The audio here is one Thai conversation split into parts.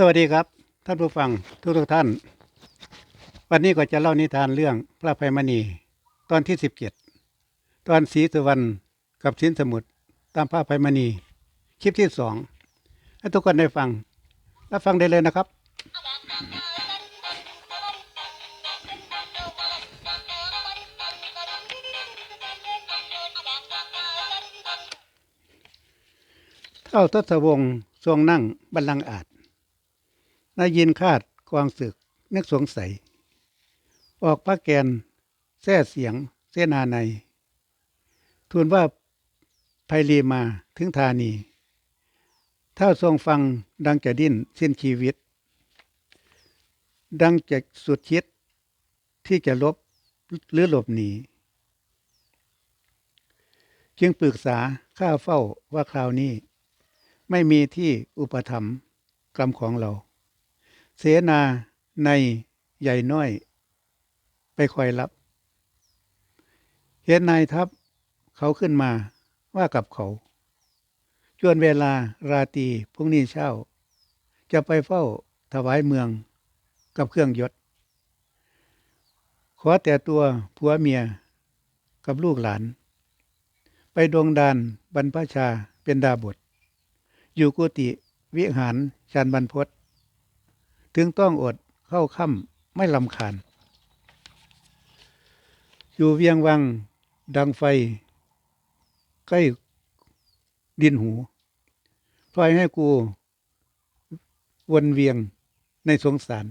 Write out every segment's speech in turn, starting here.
สวัสดีครับ ท่านผู้ฟังทุกทุกๆท่าน วันนี้ก็จะเล่านิทานเรื่องพระภัยมณี ตอนที่สิบเจ็ดตอนสีสุวรรณกับสินสมุทรตามพระภัยมณี คลิปที่สองให้ทุกคนได้ฟังและฟังได้เลยนะครับ เท่าทศวงศ์ทรงนั่งบัลลังก์อาจ นายยินคาดกวางศึกนึกสงสัย ออกพระแกนแท้เสียงเสนาในทูลว่าภัยรีมาถึงธานีถ้าทรงฟังดังจะดิ้นสิ้นชีวิต ดังจะสุดคิดที่จะลบหรือหลบหนีจึงปรึกษาข้าเฝ้าว่าคราวนี้ ไม่มีที่อุปถัมภ์กรรมของเรา เสนาในใหญ่น้อย ไปคอยรับ เห็นนายทัพเขาขึ้นมาว่ากับเขา จวนเวลาราตีพรุ่งนี้เช้า จะไปเฝ้าถวายเมืองกับเครื่องยศ ขอแต่ตัวผัวเมียกับลูกหลาน ไปดวงดานบรรพชาเป็นดาบท อยู่กุฏิวิหารชันบรรพต ถึงต้องอดเข้าค่ำไม่ลำคาญ อยู่เวียงวังดังไฟ ใกล้ดินหูปล่อยให้กู วนเวียงในสงสาร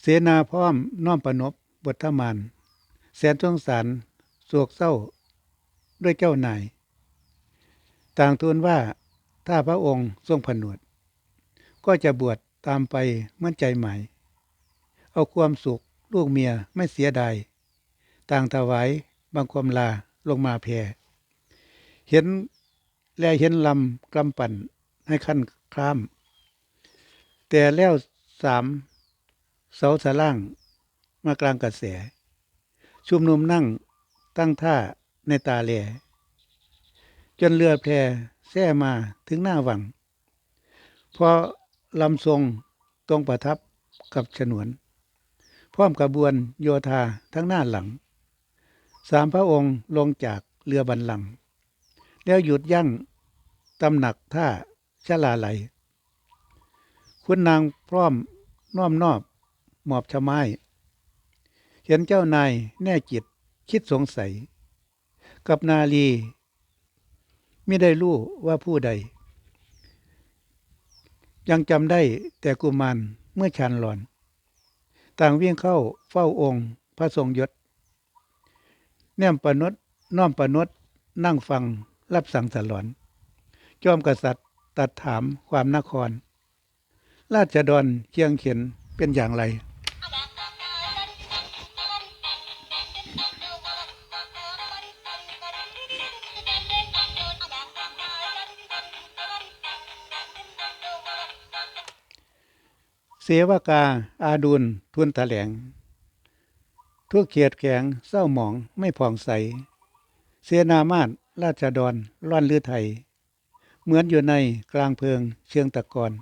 เสนาพร้อมน้อมประนบบทธมาน แสนสงสารโศกเศร้าด้วยเจ้านาย ต่างทูลว่าถ้าพระองค์ทรงผนวด ก็จะบวช ตามไปมื่นใจใหม่ เอาความสุขลูกเมียไม่เสียดายต่างถวายบางความลาลงมาแพ่เห็นแลเห็นลำกำปั่นให้ขั้นคราม แต่แล้วสามเสาสล่างมากลางกระแส ชุมนุมนั่งตั้งท่าในตาแลจนเรือแพแท่มาถึงหน้าวัง พอ ลำทรงตรงประทับกับฉนวน พร้อมกระบวนโยธาทั้งหน้าหลัง สามพระองค์ลงจากเรือบันลังก์แล้วหยุดยั่งตำหนักท่าชลาไหล คุณนางพร้อมน้อมนอบหมอบชะไม้เห็นเจ้านายแน่จิตคิดสงสัย กับนาลีไม่ได้รู้ว่าผู้ใด ยังจำได้แต่กุมารเมื่อชันหลอน ต่างวิ่งเข้าเฝ้าองค์พระทรงยศ แนมปนดน้อมปนดนั่งฟังรับสั่งสลอน จอมกษัตริย์ตัดถามความนคร ราชดอนเชียงเขียนเป็นอย่างไร เสวากา อาดุลทุนแถลง ทุกเขียดแข็งเศร้าหมองไม่ผ่องใส เสนามาตราชดรร่อนลือไทย เหมือนอยู่ในกลางเพิงเชิงตะกอน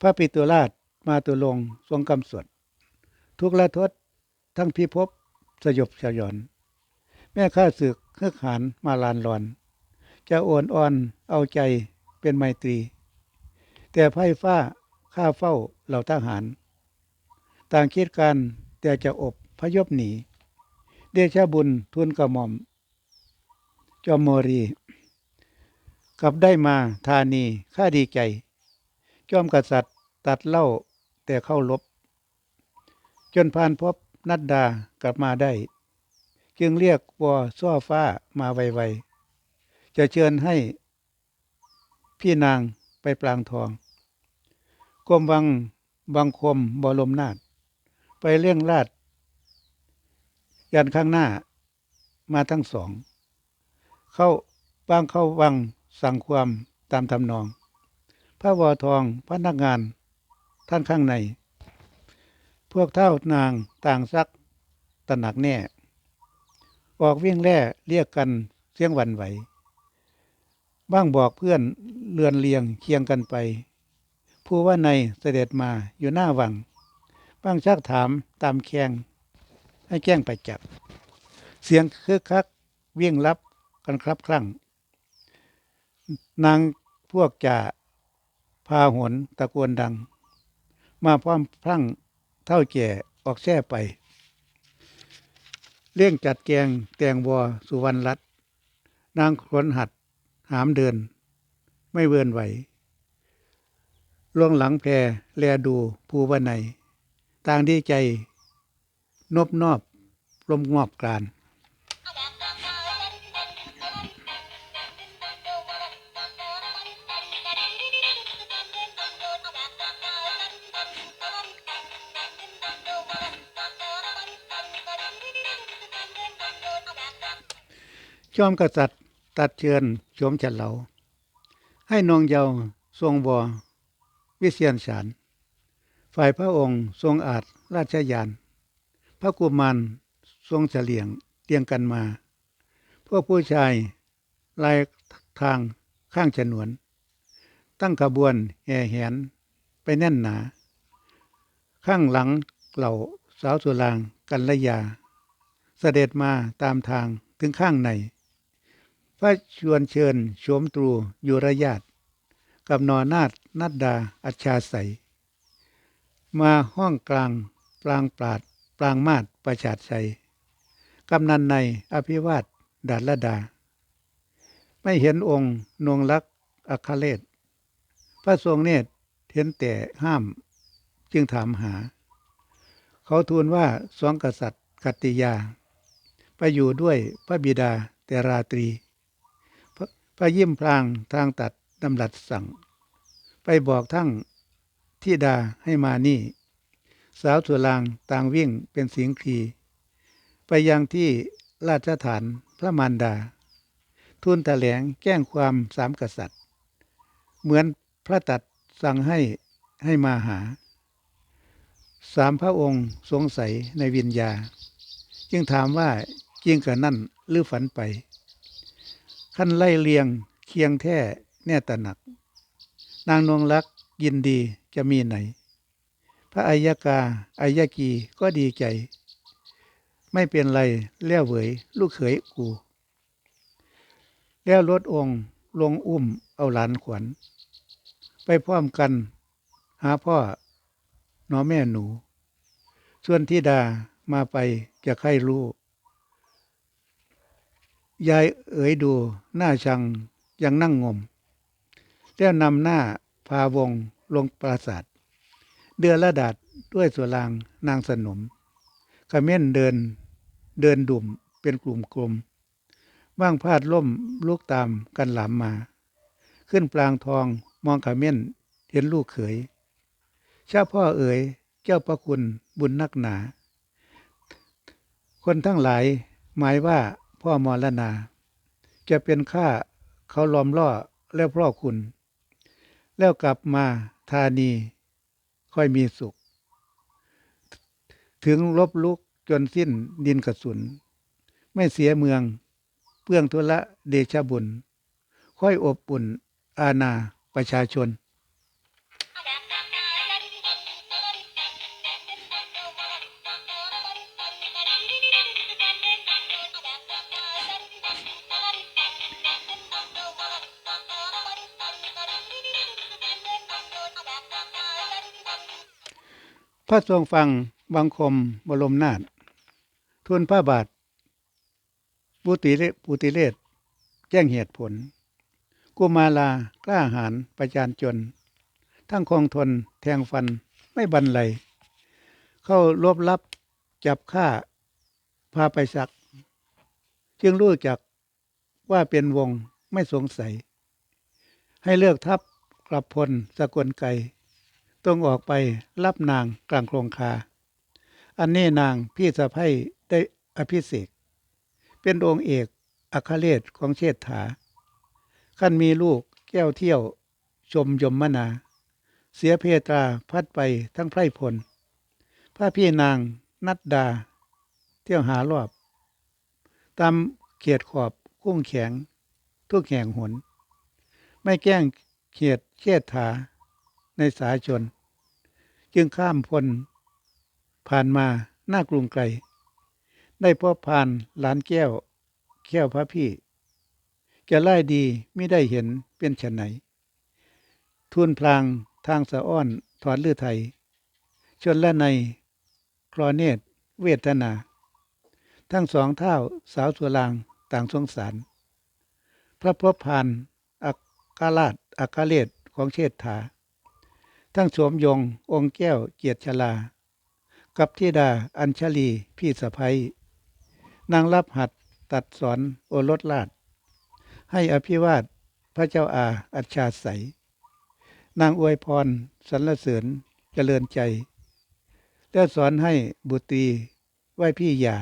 พระปิตุราชมาตุลงทรงกำสวดทุกละทศทั้งพิภพสยบสยอน แม่ข้าศึกเฮึกหานมาลานรอน จะโอนอ่อนเอาใจเป็นไมตรี แต่ไพ่ฟ้า ข้าเฝ้าเหล่าทหาร ต่างคิดกันแต่จะอบพยพหนี เดชบุญทุนกระหม่อม จอมโมรี กลับได้มาธานีข้าดีใจ จอมกษัตริย์ตัดเล่าแต่เข้าลบ จนพานพบนัดดากลับมาได้ จึงเรียกวอซ้อฟ้ามาไวๆจะเชิญให้พี่นางไปปลางทอง กรมวังบังคมบรมนาถไปเลี่ยงลาดยันข้างหน้ามาทั้งสอง เข้าบ้างเข้าวังสั่งความตามทำนอง พระวอทองพระนักงานท่านข้างใน พวกเท่านางต่างซักตระหนักแน่ ออกวิ่งแล่เรียกกันเสียงวันไหว บ้างบอกเพื่อนเลือนเลียงเคียงกันไป ผู้ว่าในเสด็จมาอยู่หน้าวังบางชักถามตามแคงให้แจ้งไปจับ เสียงคึกคักวิ่งรับกันครับครั้งนางพวกจ่าพาหนตะโกนดัง มาพร้อมพรั่งเท่าแก่ออกแช่ไป เลี่ยงจัดแกงแตงวัวสุวรรณรัตน์นางขวนหัดหามเดิน ไม่เวินไหว ล่วงหลังแพรแลดูภูวนัยต่างดีใจ นบนอบลมงอบกลานจอมกษัตริย์ตัดเชิญโฉมฉันเหลา ให้นองเยาว์ทรงบอ วิเชียนฉานฝ่ายพระองค์ทรงอาจราชยาน พระกุมารทรงเฉลียงเตียงกันมา พวกผู้ชายลายทางข้างฉนวน ตั้งขบวนแห่แหนไปแน่นหนา ข้างหลังเหล่าสาวสุรางกันละยา เสด็จมาตามทางถึงข้างใน พระชวนเชิญโฉมตรูยุรญาตกับนอนาถ นัดดาอัชชาใส มาห้องกลาง ปรางปราด ปรางมาดประชาดชัยกำนันในอภิวาทดาลดา ไม่เห็นองค์นวงลักษ์อัคเลศพระทรงเนตรเห็นแต่ห้ามจึงถามหา เขาทูลว่าสองกษัตริย์กัตติยา ไปอยู่ด้วยพระบิดาแต่ราตรี พระพระยิ้มพลางทางตัดดำรัสสั่ง ไปบอกทั้งที่ดาให้มานี่ สาวสุรางต่างวิ่งเป็นเสิงครีไปยังที่ราชฐานพระมารดา ทูลแถลงแจ้งความสามกษัตริย์ เหมือนพระตัดสั่งให้ให้มาหา สามพระองค์สงสัยในวิญญา จึงถามว่าจริงกับนั่นหรือฝันไป ขั้นไล่เลียงเคียงแท้แน่ตะหนัก นางนวงรักยินดีจะมีไหน พระอัยกาอัยกีก็ดีใจ ไม่เป็นไรเลี้ยวเหวยลูกเขยกู แล้วลดองค์ลงอุ้มเอาหลานขวัญ ไปพร้อมกัน หาพ่อหนอแม่หนู ส่วนที่ดามาไปจะใครรู้ ยายเอ๋ยดูหน้าชังยังนั่งงม แล้วนำหน้าพาวงลงปราศาสตร์เดือละดาดด้วยสุรางนางสนมขม้นเดินเดินดุ่มเป็นกลุ่มกลมว่างพาดล่มลูกตามกันหลามมา ขึ้นปลางทองมองขม้นเห็นลูกเขยชาพ่อเอ๋ยเจ้าประคุณบุญนักหนา คนทั้งหลายหมายว่าพ่อมรณา จะเป็นข้าเขาล้อมล่อแล้วพ่อคุณ แล้วกลับมาธานี ค่อยมีสุข ถึงลบลุกจนสิ้นดินกระสุน ไม่เสียเมือง เพื่องทุละเดชบุญ ค่อยอบอุ่นอาณาประชาชน พระทรงฟังบังคมบรมนาถทูลพระบาทปุติเลปุติเลศแจ้งเหตุผล กุมาลากล้าหาญประจานจน ทั้งคงทนแทงฟันไม่บันไลเข้ารวบลับจับฆ่าพาไปสัก จึงรู้จักว่าเป็นวงไม่สงสัย ให้เลือกทัพกลับพลสกลไก ต้องออกไปรับนางกลางโครงคา อันนี้นางพี่สะพ้ยได้อภิเษกเป็นองค์เอกอัคเลศของเชษฐาขั้นมีลูกแก้วเที่ยว ชมยมมนา เสียเพตราพัดไปทั้งไพร่พลพระพี่นางนัดดา เที่ยวหารอบ ตามเขียดขอบคุ้งแข็งทุกแห่งหน ไม่แกล้งเขียดเชษฐา ในสาชน จึงข้ามพลผ่านมาหน้ากรุงไกล ได้พบผ่านหลานแก้ว แก้วพระพี่จะไล่ดีไม่ได้เห็นเป็นฉนไหนทุนพลางทางสะอ้อนถอนลือไทย ชนละในครอเนตเวทนา ทั้งสองเท่าสาวสุรางต่างสงสาร พระพบผ่านอักกาลาดอักกาเลศของเชษฐา ทั้งสวมยง องค์แก้วเกียรติชลา กับธิดาอัญชลี พี่สะพ้ยนางรับหัดตัดสอนโอรสลาดให้อภิวาทพระเจ้าอาอัจฉาใสนางอวยพรสรรเสริญเจริญใจ แล้สอนให้บุตรีไหว้พี่ยา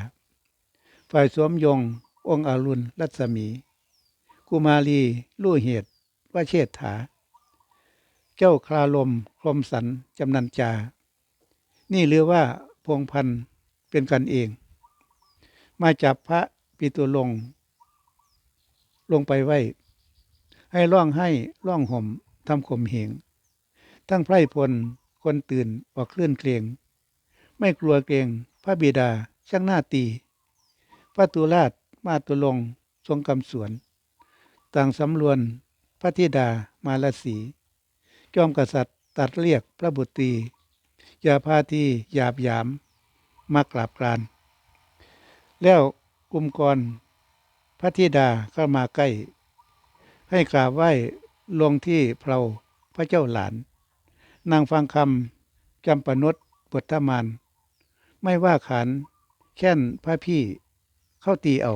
ฝ่ายสวมยง องค์อรุณรัศมี กุมารี ลู่เหตุว่าเชษฐา เจ้าคลาลม คมสันจำนันจา นี่หรือว่าพงพันธ์เป็นกันเอง มาจับพระปิตุลง ลงไปไว้ ให้ร้องให้ร้องห่มทำข่มเหง ทั้งไพร่พลคนตื่นออกเคลื่อนเกรงไม่กลัวเกรงพระบิดาช่างหน้าตี พระตุลาชมาตุลงทรงกำสวน ต่างสำรวนพระธิดามาลสี จอมกษัตริย์ ตัดเรียกพระบุตรี อย่าพาทีหยาบหยามมากราบกราน แล้วกุมกรพระธิดาเข้ามาใกล้ ให้กราบไหว้ลงที่เพลาพระเจ้าหลาน นางฟังคำจำปนุษบทธมาน ไม่ว่าขันแค่นพระพี่เข้าตีเอา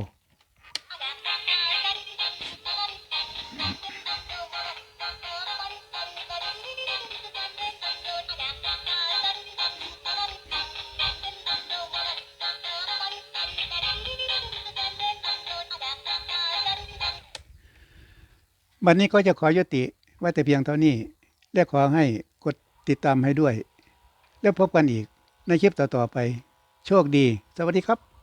วันนี้ก็จะขอยุติไว้แต่เพียงเท่านี้ และขอให้กดติดตามให้ด้วย แล้วพบกันอีกในคลิปต่อๆไป โชคดี สวัสดีครับ